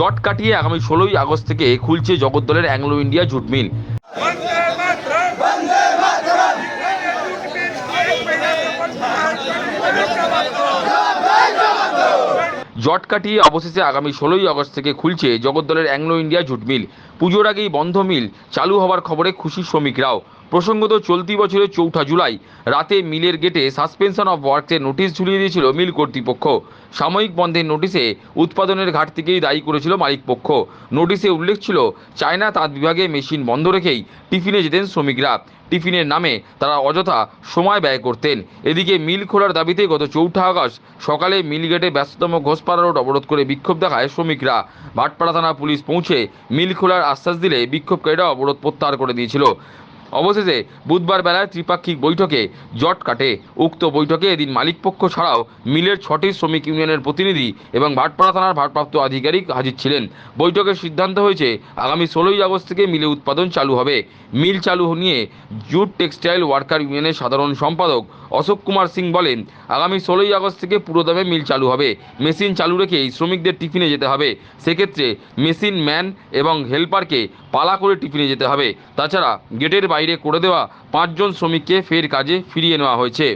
জট কাটিয়ে আগামী ষোলোই আগস্ট থেকে খুলছে জগদ্দলের অ্যাংলো ইন্ডিয়া জুট মিল। জট কাটিয়ে অবশেষে আগামী ষোলোই আগস্ট থেকে খুলছে জগদ্দলের অ্যাংলো ইন্ডিয়া জুট মিল। পুজোর আগেই বন্ধ মিল। চালু হওয়ার খবরে খুশি শ্রমিকরাও। প্রসঙ্গত চলতি বছরের চৌঠা জুলাই, রাতে মিলের গেটে সাসপেনশন অফ ওয়ার্কসের নোটিশ ঝুলিয়ে দিয়েছিল মিল কর্তৃপক্ষ। সাময়িক বন্ধের নোটিশে উৎপাদনের ঘাট থেকেই দায়ী করেছিল মালিকপক্ষ নোটিশে উল্লেখ ছিল, চায়না তাঁত বিভাগে মেশিন বন্ধ রেখেই টিফিনে যেতেন শ্রমিকরা। টিফিনের নামে তারা অযথা সময় ব্যয় করতেন। এদিকে মিল খোলার দাবিতে গত চৌঠা আগস্ট সকালে মিল গেটে ব্যস্ততম ঘোষপাড়া রোড অবরোধ করে বিক্ষোভ দেখায় শ্রমিকরা। ভাটপাড়া থানা পুলিশ পৌঁছে মিল খোলার আশ্বাস দিলে বিক্ষোভকারীরা অবরোধ প্রত্যাহার করে দিয়েছিল। অবশেষে বুধবার বেলায় ত্রিপাক্ষিক বৈঠকে জট কাটে। উক্ত বৈঠকে এদিন মালিকপক্ষ ছাড়াও মিলের ছটি শ্রমিক ইউনিয়নের প্রতিনিধি এবং ভাটপাড়া থানার ভারপ্রাপ্ত আধিকারিক হাজির ছিলেন। বৈঠকের সিদ্ধান্ত হয়েছে, আগামী ষোলোই আগস্ট থেকে মিলে উৎপাদন চালু হবে। মিল চালু নিয়ে জুট টেক্সটাইল ওয়ার্কার ইউনিয়নের সাধারণ সম্পাদক অশোক কুমার সিং বলেন, আগামী ষোলোই আগস্ট থেকে পুরোদমে মিল চালু হবে। মেশিন চালু রেখেই শ্রমিকদের টিফিনে যেতে হবে। সেক্ষেত্রে মেশিন ম্যান এবং হেল্পারকে পালা করে টিফিনে যেতে হবে। তাছাড়া গেটের বাইরে করে দেওয়া পাঁচজন শ্রমিককে ফের কাজে ফিরিয়ে নেওয়া হয়েছে।